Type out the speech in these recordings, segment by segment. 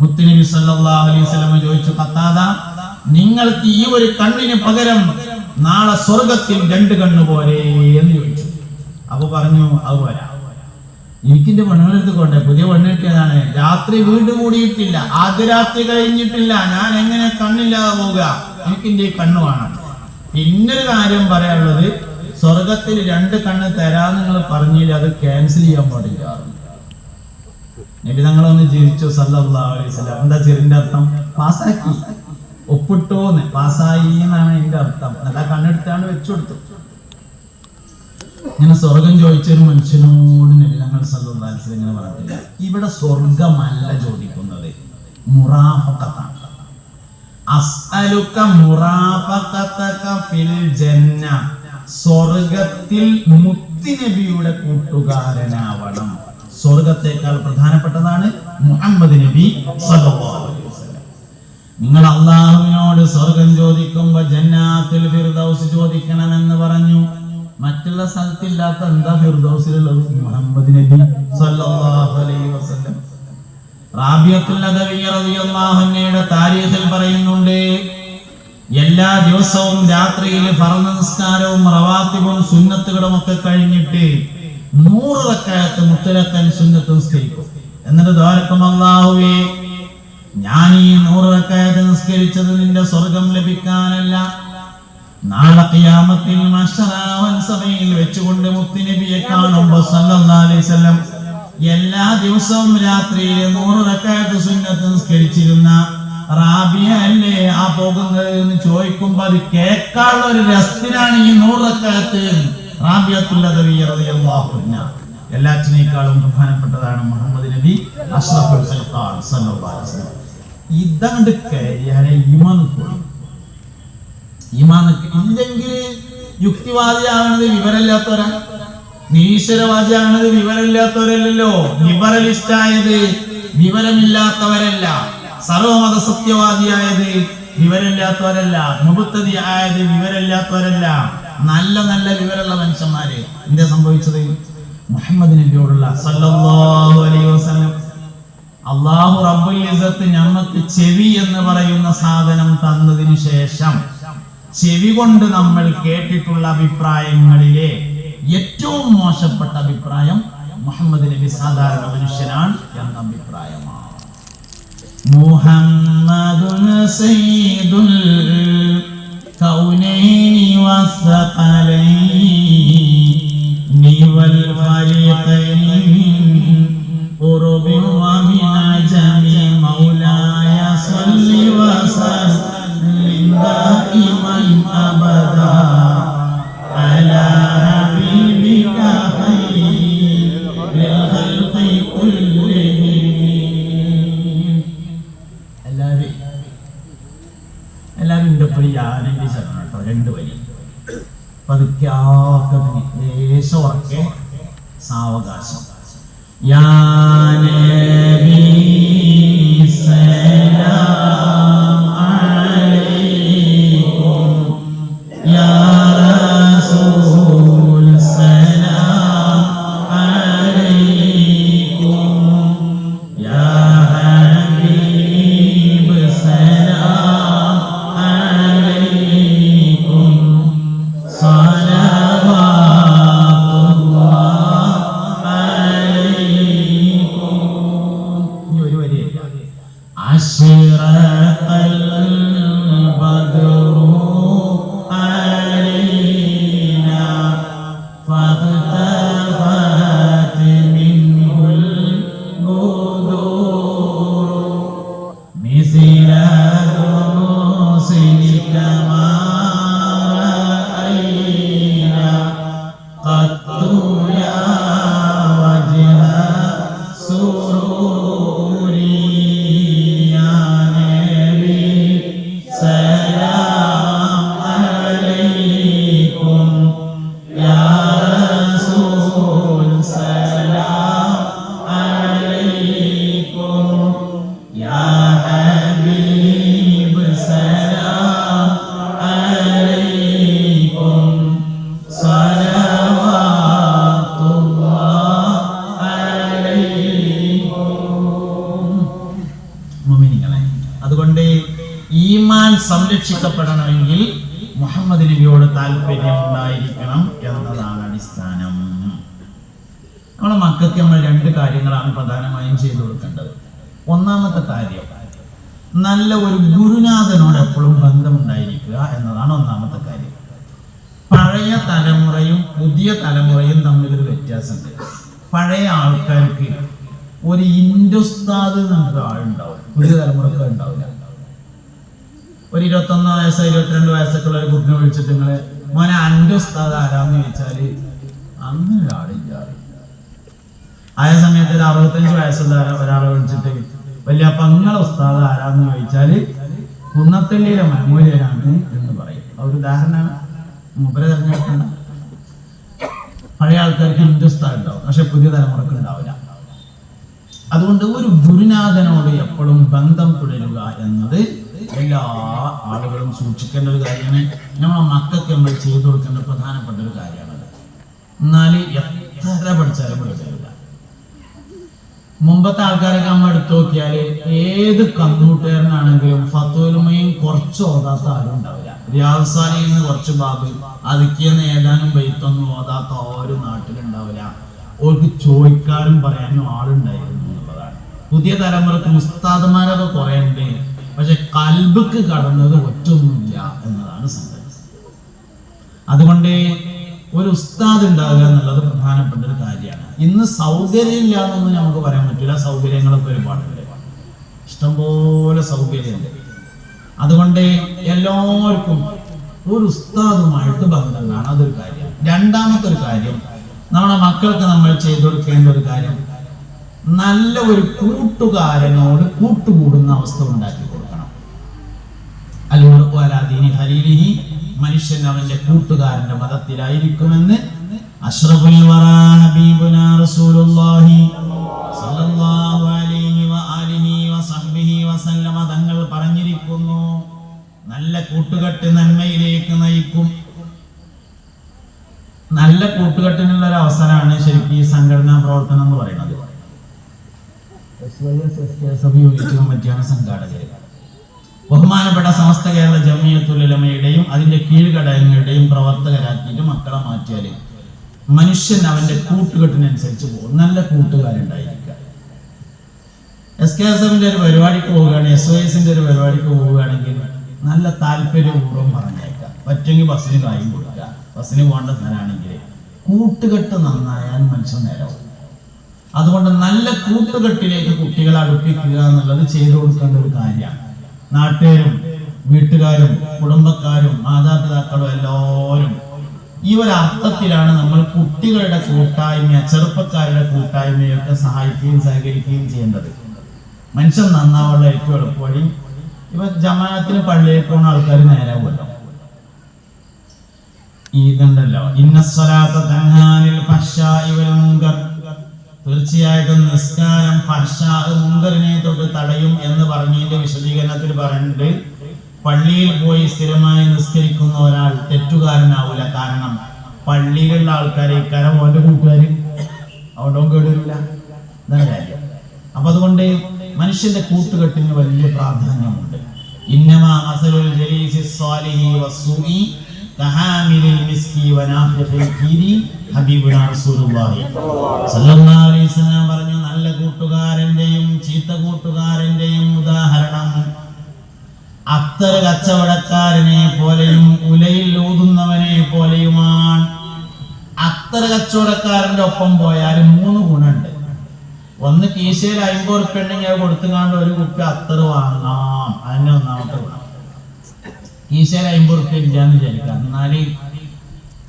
മുത്തുനബി സല്ലല്ലാഹു അലൈഹി വസല്ലം ചോദിച്ചു ഖത്താദ നിങ്ങൾക്ക് ഈ ഒരു കണ്ണിന് പകരം നാളെ സ്വർഗത്തിൽ രണ്ട് കണ്ണു പോരെ? എന്ന് ചോദിച്ചു. അപ്പൊ പറഞ്ഞു അത് പോരാ. എനിക്കിന്റെ പെണ്ണുകളെടുത്ത് കൊണ്ടേ പുതിയ പെണ്ണ് കിട്ടിയതാണ്. രാത്രി വീട് കൂടിയിട്ടില്ല ആദ്യ രാത്രി കഴിഞ്ഞിട്ടില്ല. ഞാൻ എങ്ങനെ കണ്ണില്ലാതെ പോവുക? എനിക്കിന്റെ കണ്ണ് വേണം. പിന്നൊരു കാര്യം പറയാനുള്ളത് സ്വർഗത്തിൽ രണ്ട് കണ്ണ് തരാന്ന് നിങ്ങൾ പറഞ്ഞില്ല. അത് ക്യാൻസൽ ചെയ്യാൻ പാടില്ല. നബി തങ്ങളൊന്ന് ചിരിച്ചു വസല്ലം. എന്താ ചിരിന്റെ അർത്ഥം പാസ്സാക്കി. ഒപ്പിട്ടോന്ന് പാസ്സായി എന്നാണ് എന്റെ അർത്ഥം. അല്ല കണ്ണെടുത്താണ് വെച്ചു കൊടുത്തു ഇങ്ങനെ സ്വർഗം ചോദിച്ചൊരു മനുഷ്യനോട് നബി തങ്ങൾ വസല്ലം ഇങ്ങനെ പറഞ്ഞില്ല ഇവിടെ സ്വർഗമല്ല ചോദിക്കുന്നത്. മുറാഫഖത്താണ്. അസ്അലുക ഫിൽ ജന്ന. സ്വർഗത്തിൽ മുത്തിനബിയുടെ കൂട്ടുകാരനാവണം. സ്വർഗത്തേക്കാൾ പ്രധാനപ്പെട്ടതാണ് മുഹമ്മദ് നബി നിങ്ങൾ അള്ളാഹുവിനോട് സ്വർഗം ചോദിക്കുമ്പോ ജന്നാത്തിൽ ഫിർദൗസ് ചോദിക്കണം എന്ന് പറഞ്ഞു. മറ്റുള്ള സ്ഥലത്തില്ലാത്ത എന്താ ഫിർദൗസിലുള്ളത്? മുഹമ്മദ് നബി അലൈഹി വസല്ലം. താരീഖിൽ പറയുന്നുണ്ട് എല്ലാ ദിവസവും രാത്രിയിൽ ഫർദ് നിസ്കാരവും റവാത്തിബും സുന്നത്തുകളും ഒക്കെ കഴിഞ്ഞിട്ട് നൂറ് റക്കായത്ത് മുത്തലക്കൻ സുന്നത്ത് നിസ്കരിക്കും. എന്നിട്ട് ദ്വാരക്കും അല്ലാഹുവേ ഞാൻ ഈ നൂറ് റക്കായത്ത് നിസ്കരിച്ചത് നിന്റെ സ്വർഗം ലഭിക്കാനല്ല. നാളെ ഖിയാമത്തിൽ മഷറാവൻ സഭയിൽ വെച്ചുകൊണ്ട് മുത്തുനബിയെ കാണുമ്പോൾ സല്ലല്ലാഹു അലൈഹി വസല്ലം എല്ലാ ദിവസവും രാത്രിയിൽ നൂറ് റക്കായത്ത് സുന്നത്ത് നിസ്കരിച്ചിരുന്ന റാബിയ അല്ലേ ആ പോകുന്നത് എന്ന് ചോദിക്കുമ്പോ അത് കേൾക്കാനുള്ള ഒരു രസത്തിനാണ് ഈ നൂറ് റക്കായത്ത് എല്ലാറ്റിനേക്കാളും പ്രധാനപ്പെട്ടതാണ് മുഹമ്മദ് നബി അഷ്റഫുൽ ഇമാൻ കയറിയാലേ ഈമാൻ കൂടി. ഈമാൻ ഇല്ലെങ്കിൽ യുക്തിവാദിയാവണത് വിവരമില്ലാത്തവരാ. നിരീശ്വരവാദിയാവണത് വിവരമില്ലാത്തവരല്ലല്ലോ. ലിബറലിസ്റ്റ് ആയത് വിവരമില്ലാത്തവരല്ല. സർവമത സത്യവാദിയായത് വിവരമില്ലാത്തവരല്ല. മുബത്തതി ആയത് വിവരമില്ലാത്തവരല്ല. നല്ല നല്ല വിവരമുള്ള മനുഷ്യന്മാര് എന്താ സംഭവിച്ചത്? മുഹമ്മദ് നബിയോടുള്ള സല്ലല്ലാഹു അലൈഹി വസല്ലം. അള്ളാഹു റബ്ബുൽ ഇസ്സത്ത് ഞമ്മക്ക് ചെവി എന്ന് പറയുന്ന സാധനം തന്നതിന് ശേഷം ചെവി കൊണ്ട് നമ്മൾ കേട്ടിട്ടുള്ള അഭിപ്രായങ്ങളിലെ ഏറ്റവും മോശപ്പെട്ട അഭിപ്രായം മുഹമ്മദ് നബി സാധാരണ മനുഷ്യനാണ് എന്ന അഭിപ്രായമാണ്. മുഹമ്മദുൻ സയ്യിദുൽ coming in. Oh. ഈമാൻ സംരക്ഷിക്കപ്പെടണമെങ്കിൽ മുഹമ്മദ് നബിയോട് താല്പര്യം ഉണ്ടായിരിക്കണം എന്നതാണ് അടിസ്ഥാനം. നമ്മളെ മക്കൾക്ക് നമ്മൾ രണ്ട് കാര്യങ്ങളാണ് പ്രധാനമായും ചെയ്തു കൊടുക്കേണ്ടത്. ഒന്നാമത്തെ കാര്യം നല്ല ഒരു ഗുരുനാഥനോട് എപ്പോഴും ബന്ധമുണ്ടായിരിക്കുക എന്നതാണ് ഒന്നാമത്തെ കാര്യം. പഴയ തലമുറയും പുതിയ തലമുറയും തമ്മിലൊരു വ്യത്യാസമുണ്ട്. പഴയ ആൾക്കാർക്ക് ഒരു ഇൻഡുസ്താദ് എന്നൊരു ആളുണ്ടാവും പുതിയ തലമുറയ്ക്ക് ഉണ്ടാവില്ല ഒരു ഇരുപത്തൊന്ന് വയസ്സോ ഇരുപത്തിരണ്ട് വയസ്സൊക്കെ ഉള്ള ഒരു കുട്ടിനെ വിളിച്ചിട്ട് നിങ്ങളെ മോനെ അന്റെ ഉസ്താദ് ആരാന്ന് ചോദിച്ചാൽ അങ്ങനെ ഒരാളില്ല ആയ സമയത്ത് ഒരു അറുപത്തഞ്ച് വയസ്സുള്ള ഒരാളെ വിളിച്ചിട്ട് വലിയ പങ്ങളെ ഉസ്താദ് ആരാന്ന് ചോദിച്ചാൽ കുന്നത്തള്ളിയിലെ മമ്മൂലിയനാണ് എന്ന് പറയും. ഒരു ഉദാഹരണമാണ് മൂപ്പര തെരഞ്ഞെടുക്കേണ്ട. പഴയ ആൾക്കാർക്ക് ഹിന്ദുസ്ഥാൻ ഉണ്ടാവും പക്ഷെ പുതിയ തലമുറയ്ക്ക് ഉണ്ടാവില്ല. അതുകൊണ്ട് ഒരു ഗുരുനാഥനോട് എപ്പോഴും ബന്ധം തുടരുക എന്നത് എല്ലാ ആളുകളും സൂക്ഷിക്കേണ്ട ഒരു കാര്യമാണ്. നമ്മളെ മക്കൾക്ക് നമ്മൾ ചെയ്തു കൊടുക്കേണ്ട പ്രധാനപ്പെട്ട ഒരു കാര്യമാണത്. എന്നാൽ എത്ര പഠിച്ചാലും പഠിച്ചില്ല മുമ്പത്തെ ആൾക്കാരൊക്കെ നമ്മൾ എടുത്തു നോക്കിയാൽ ഏത് കമ്പ്യൂട്ടറിനാണെങ്കിലും ഫത്തോലുമയും കുറച്ച് ഓതാത്ത ആരും ഉണ്ടാവില്ല. റിയാസാലിയിൽ നിന്ന് കുറച്ച് ബാബ് അതിക്കുന്ന ഏതാനും ബെയ്ത്തൊന്നും ഓതാത്ത ഓരോ നാട്ടിലുണ്ടാവില്ല. ഓർക്ക് ചോദിക്കാനും പറയാനും ആളുണ്ടായിരുന്നു എന്നുള്ളതാണ്. പുതിയ തലമുറയ്ക്ക് ഉസ്താദന്മാരൊക്കെ കുറെ പക്ഷെ കൽബക്ക് കടന്നത് ഒറ്റൊന്നുമില്ല എന്നതാണ് സംഗതി. അതുകൊണ്ട് ഒരു ഉസ്താദ് ഉണ്ടാവുക എന്നുള്ളത് പ്രധാനപ്പെട്ട ഒരു കാര്യമാണ്. ഇന്ന് സൗകര്യം ഇല്ല എന്നൊന്നും നമുക്ക് പറയാൻ പറ്റില്ല. സൗകര്യങ്ങളൊക്കെ ഒരുപാടുണ്ട്. ഇഷ്ടംപോലെ സൗകര്യമുണ്ട്. അതുകൊണ്ട് എല്ലാവർക്കും ഒരു ഉസ്താദുമായിട്ട് ബന്ധങ്ങളാണ്. അതൊരു കാര്യം. രണ്ടാമത്തെ ഒരു കാര്യം നമ്മുടെ മക്കൾക്ക് നമ്മൾ ചെയ്തു കൊടുക്കേണ്ട ഒരു കാര്യം നല്ല ഒരു കൂട്ടുകാരനോട് കൂട്ടുകൂടുന്ന അവസ്ഥ ഉണ്ടാക്കി മനുഷ്യൻ അവന്റെ കൂട്ടുകാരന്റെ മതത്തിലായിരിക്കുമെന്ന് അഷ്റഫുൽ തങ്ങൾ പറഞ്ഞിരിക്കുന്നു നല്ല കൂട്ടുകെട്ട് നന്മയിലേക്ക് നയിക്കും. നല്ല കൂട്ടുകെട്ടിനുള്ള ഒരു അവസരമാണ് ശരിക്കും ഈ സംഘടനാ പ്രവർത്തനം എന്ന് പറയുന്നത്. S Y S K S F unit ബഹുമാനപ്പെട്ട സമസ്ത കേരള ജമിയത്തുലമയുടെയും അതിന്റെ കീഴ്ഘടകങ്ങളുടെയും പ്രവർത്തകരാജ്ഞിക്ക് മക്കളെ മാറ്റിയാൽ മനുഷ്യൻ അവന്റെ കൂട്ടുകെട്ടിനനുസരിച്ച് പോകും. നല്ല കൂട്ടുകാരുണ്ടായിരിക്കുക. എസ് കെ എസ് എഫിന്റെ ഒരു പരിപാടിക്ക് പോവുകയാണ് എസ് ഒ എസിന്റെ ഒരു പരിപാടിക്ക് പോവുകയാണെങ്കിൽ നല്ല താല്പര്യപൂർവം പറഞ്ഞേക്കാം. പറ്റുമെങ്കിൽ ബസ്സിന് കായും കൊടുക്കുക. ബസ്സിന് പോകേണ്ട സ്ഥലമാണെങ്കിൽ കൂട്ടുകെട്ട് നന്നായാൽ മനുഷ്യൻ നേരവും. അതുകൊണ്ട് നല്ല കൂട്ടുകെട്ടിലേക്ക് കുട്ടികളെ അടുപ്പിക്കുക എന്നുള്ളത് ചെയ്തു കൊടുക്കേണ്ട ഒരു കാര്യമാണ്. നാട്ടുകാരും വീട്ടുകാരും കുടുംബക്കാരും മാതാപിതാക്കളും എല്ലാവരും. ഈ ഒരു അർത്ഥത്തിലാണ് നമ്മൾ കുട്ടികളുടെ കൂട്ടായ്മ ചെറുപ്പക്കാരുടെ കൂട്ടായ്മയൊക്കെ സഹായിക്കുകയും സഹകരിക്കുകയും ചെയ്യേണ്ടത്. മനുഷ്യൻ നന്നാവുള്ള ഏറ്റവും എളുപ്പവഴി ഇവ ജമാഅത്തിന് പള്ളിയിൽ പോകുന്ന ആൾക്കാർ നേരെ ഇതുണ്ടല്ലോ. വൽ മുങ്കർ. തീർച്ചയായിട്ടും നിസ്കാരം തൊട്ട് തടയും പറഞ്ഞതിന്റെ വിശദീകരണത്തിൽ പറയുന്നുണ്ട് പള്ളിയിൽ പോയി സ്ഥിരമായി നിസ്കരിക്കുന്ന ഒരാൾ തെറ്റുകാരനാവില്ല കാരണം പള്ളിയിലുള്ള ആൾക്കാരെ ഇക്കാരം ഓന്റെ കൂട്ടുകാർ അവിടെ കേടില്ല അപ്പൊ അതുകൊണ്ട് മനുഷ്യന്റെ കൂട്ടുകെട്ടിന് വലിയ പ്രാധാന്യമുണ്ട്. ഇന്നമാ പറഞ്ഞു നല്ല കൂട്ടുകാരന്റെയും ചീത്ത കൂട്ടുകാരന്റെയും ഉദാഹരണം. അത്തര കച്ചവടക്കാരനെ പോലെയും ഉലയിൽ ഊതുന്നവനെ പോലെയുമാണ്. അത്തര കച്ചവടക്കാരന്റെ ഒപ്പം പോയാൽ മൂന്ന് ഗുണുണ്ട് ഒന്ന് കീശയിൽ അമ്പത് ഉറുപ്പ്യ ഉണ്ടെങ്കിൽ അത് കൊടുത്തുകാണ്ട് ഒരു കുപ്പി അത്തറ് വാങ്ങാം. അതിന്റെ ഒന്നാമത്തെ ഗുണം. കീശയിൽ അമ്പത് റുപ്യ ഇല്ലാന്ന് വിചാരിക്കാം എന്നാൽ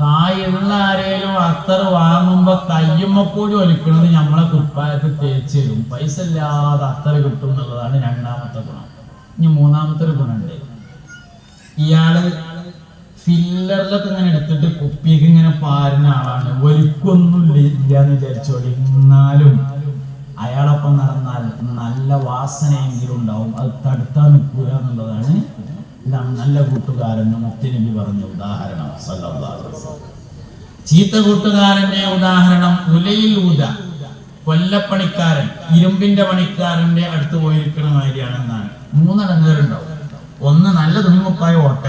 കായുള്ള ആരേലും അത്ര വാങ്ങുമ്പോ കയ്യുമ്മക്കൂടി ഒലിക്കുന്നത് നമ്മളെ കുപ്പായത്ത് തേച്ച് തരും. പൈസ ഇല്ലാതെ അത്ര കിട്ടും എന്നുള്ളതാണ് രണ്ടാമത്തെ ഗുണം. ഇനി മൂന്നാമത്തെ ഒരു ഗുണമുണ്ട്. ഇയാൾ ഫില്ലറിലൊക്കെ ഇങ്ങനെ എടുത്തിട്ട് കുപ്പിക്ക് ഇങ്ങനെ പാരുന്ന ആളാണ്. ഒരുക്കൊന്നും ഇല്ല എന്ന് വിചാരിച്ചോളി. എന്നാലും അയാളൊപ്പം നടന്നാൽ നല്ല വാസനയെങ്കിലും ഉണ്ടാവും. അത് തടുത്താൻ നിൽക്കുക എന്നുള്ളതാണ് ഇതാണ് നല്ല കൂട്ടുകാരെന്ന് മുക്തിനബി പറഞ്ഞ ഉദാഹരണം. ചീത്ത കൂട്ടുകാരന്റെ ഉദാഹരണം ഉലയിൽ ഊത. കൊല്ലപ്പണിക്കാരൻ ഇരുമ്പിന്റെ പണിക്കാരന്റെ അടുത്ത് പോയിരിക്കണ മാതിരിയാണെന്നാണ്. എന്നാണ് മൂന്നിടങ്ങേറുണ്ടാവും. ഒന്ന് നല്ല തുണിമുപ്പായ ഓട്ട.